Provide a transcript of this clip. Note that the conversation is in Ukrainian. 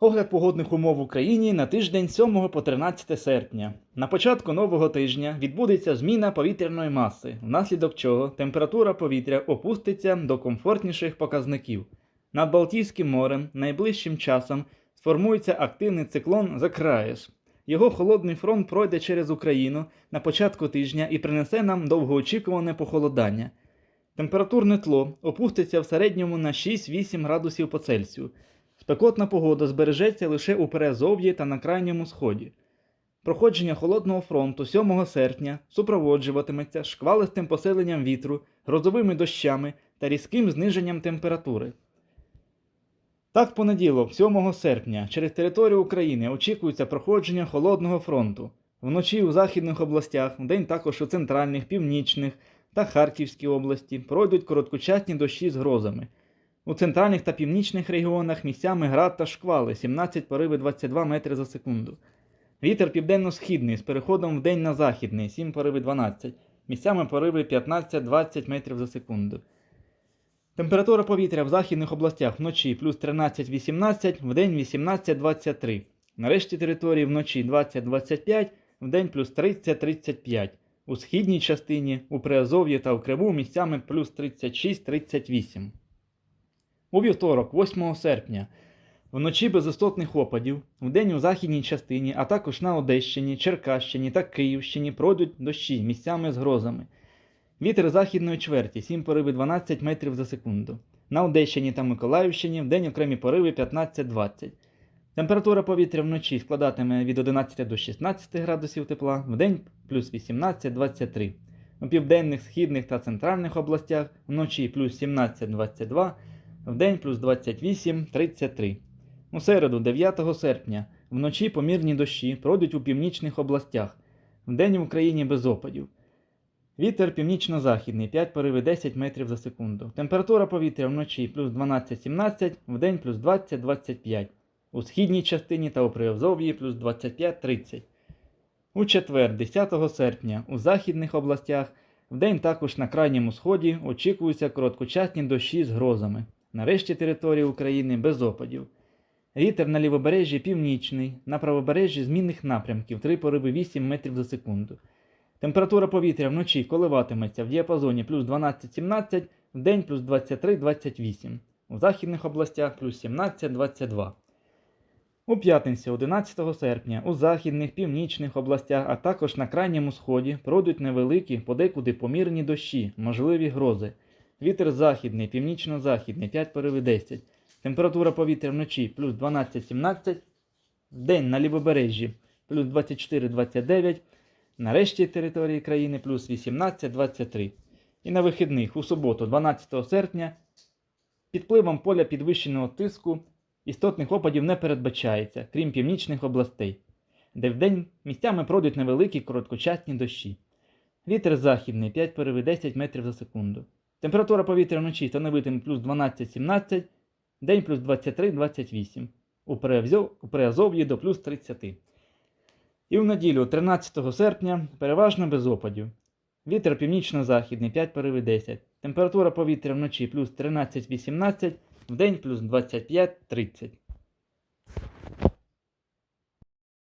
Огляд погодних умов в Україні на тиждень 7 по 13 серпня. На початку нового тижня відбудеться зміна повітряної маси, внаслідок чого температура повітря опуститься до комфортніших показників. Над Балтійським морем найближчим часом сформується активний циклон Закраєс. Його холодний фронт пройде через Україну на початку тижня і принесе нам довгоочікуване похолодання. Температурне тло опуститься в середньому на 6-8 градусів по Цельсію. Спекотна погода збережеться лише у Перезов'ї та на крайньому сході. Проходження холодного фронту 7 серпня супроводжуватиметься шквалистим посиленням вітру, грозовими дощами та різким зниженням температури. Так, понеділок, 7 серпня, через територію України очікується проходження холодного фронту. Вночі у західних областях, вдень також у центральних, північних та Харківській області пройдуть короткочасні дощі з грозами. У центральних та північних регіонах місцями град та шквали 17 пориви 22 метри за секунду. Вітер південно-східний з переходом в день на західний 7 пориви 12, місцями пориви 15-20 метрів за секунду. Температура повітря в західних областях вночі плюс 13-18, вдень 18-23. На решті території вночі 20-25, вдень плюс 30-35. У східній частині, у Приазов'ї та у Криву місцями плюс 36-38. У вівторок, 8 серпня, вночі без істотних опадів, вдень у західній частині, а також на Одещині, Черкащині та Київщині пройдуть дощі місцями з грозами. Вітер західної чверті 7 пориви 12 метрів за секунду. На Одещині та Миколаївщині вдень окремі пориви 15-20. Температура повітря вночі складатиме від 11 до 16 градусів тепла, вдень плюс 18-23. У південних, східних та центральних областях вночі плюс 17-22, вдень плюс 28-33. У середу, 9 серпня, вночі помірні дощі пройдуть у північних областях, вдень в Україні без опадів. Вітер північно-західний 5 пориви 10 метрів за секунду. Температура повітря вночі плюс 12-17, вдень плюс 20-25. У східній частині та у Приазов'ї плюс 25-30. У четвер, 10 серпня, у західних областях, вдень також на крайньому сході очікуються короткочасні дощі з грозами. На решті території України без опадів. Вітер на лівобережжі північний, на правобережжі змінних напрямків 3 пориви 8 метрів за секунду. Температура повітря вночі коливатиметься в діапазоні плюс 12-17, вдень плюс 23-28, у західних областях плюс 17-22. У п'ятницю 11 серпня у західних, північних областях, а також на крайньому сході пройдуть невеликі, подекуди помірні дощі, можливі грози. Вітер західний, північно-західний 5 пориви 10. Температура повітря вночі плюс 12-17, вдень на лівобережжі плюс 24-29, на решті території країни плюс 18-23. І на вихідних у суботу, 12 серпня, під впливом поля підвищеного тиску істотних опадів не передбачається, крім північних областей, де вдень місцями пройдуть невеликі короткочасні дощі. Вітер західний 5 пориви 10 метрів за секунду. Температура повітря вночі становитиме плюс 12-17, день плюс 23-28, у Приазов- у Приазов'ї до плюс 30. І в неділю, 13 серпня, переважно без опадів. Вітер північно-західний 5 пориви 10. Температура повітря вночі плюс 13-18, вдень плюс 25-30.